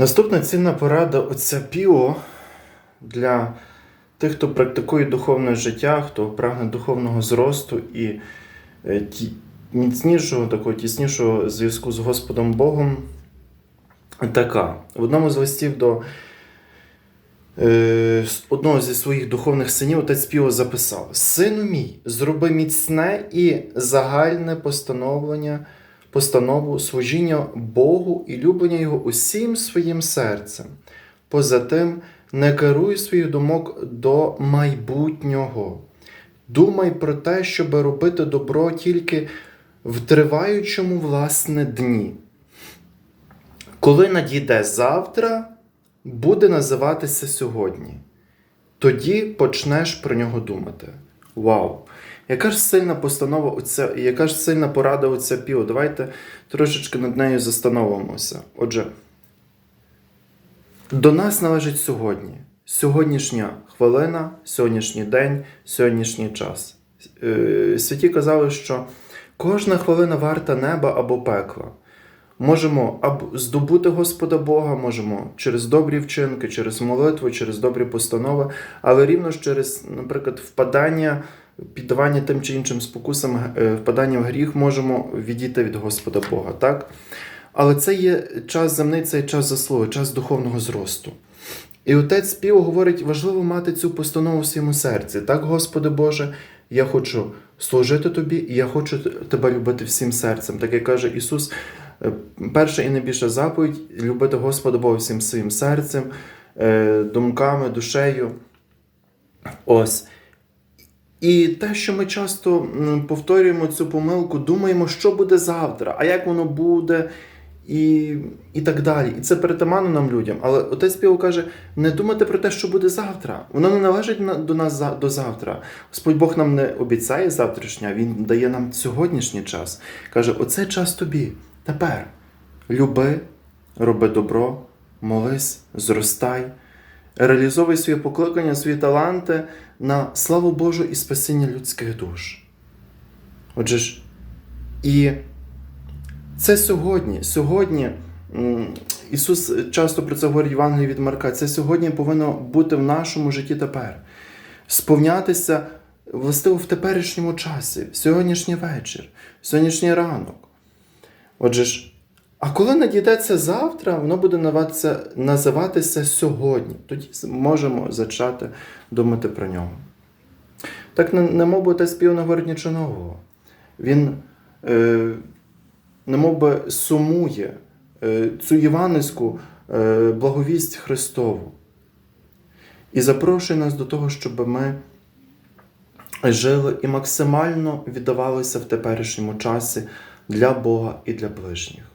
Наступна цінна порада отця Піо для тих, хто практикує духовне життя, хто прагне духовного зросту і е, міцнішого, такого тіснішого зв'язку з Господом Богом. Така. В одному з листів до е, одного зі своїх духовних синів отець Піо записав: Сину мій, зроби міцне і загальне постановлення, постанову служіння Богу і люблення Його усім своїм серцем. Поза тим, не керуй своїх думок до майбутнього. Думай про те, щоб робити добро тільки в триваючому власне дні. Коли надійде завтра, буде називатися сьогодні. Тоді почнеш про нього думати. Вау! Яка ж сильна постанова оця, яка ж сильна порада оця Піо? Давайте трошечки над нею застановимося. Отже, до нас належить сьогодні. Сьогоднішня хвилина, сьогоднішній день, сьогоднішній час. Е, Святі казали, що кожна хвилина варта неба або пекла. Можемо здобути Господа Бога, можемо через добрі вчинки, через молитву, через добрі постанови, але рівно ж через, наприклад, впадання, піддавання тим чи іншим спокусам, е, впадання в гріх можемо відійти від Господа Бога, так? Але це є час земний, це є час заслуги, час духовного зросту. І отець Піо говорить, важливо мати цю постанову в своєму серці. Так, Господи Боже, я хочу служити Тобі, і я хочу Тебе любити всім серцем. Так як каже Ісус, перша і найбільша заповідь любити Господа Бога всім своїм серцем, е, думками, душею. Ось. І те, що ми часто повторюємо цю помилку, думаємо, що буде завтра, а як воно буде, і, і так далі. І це перетаманно нам людям. Але отець Піо каже: не думати про те, що буде завтра. Воно не належить до нас до завтра. Господь Бог нам не обіцяє завтрашнє, Він дає нам сьогоднішній час. Каже: оце час тобі, тепер. Люби, роби добро, молись, зростай, реалізовуй свої покликання, свої таланти на славу Божу і спасіння людських душ. Отже ж, і це сьогодні. Сьогодні Ісус часто про це говорить в Євангелії від Марка. Це сьогодні повинно бути в нашому житті тепер. Сповнятися властиво в теперішньому часі, в сьогоднішній вечір, в сьогоднішній ранок. Отже ж, а коли надійдеться завтра, воно буде називатися, сьогодні. Тоді можемо зачати думати про нього. Так, не, не мов би отець Піо не говорить нічого нового. Він е, не мов би сумує е, цю євангельську е, благовість Христову і запрошує нас до того, щоб ми жили і максимально віддавалися в теперішньому часі для Бога і для ближніх.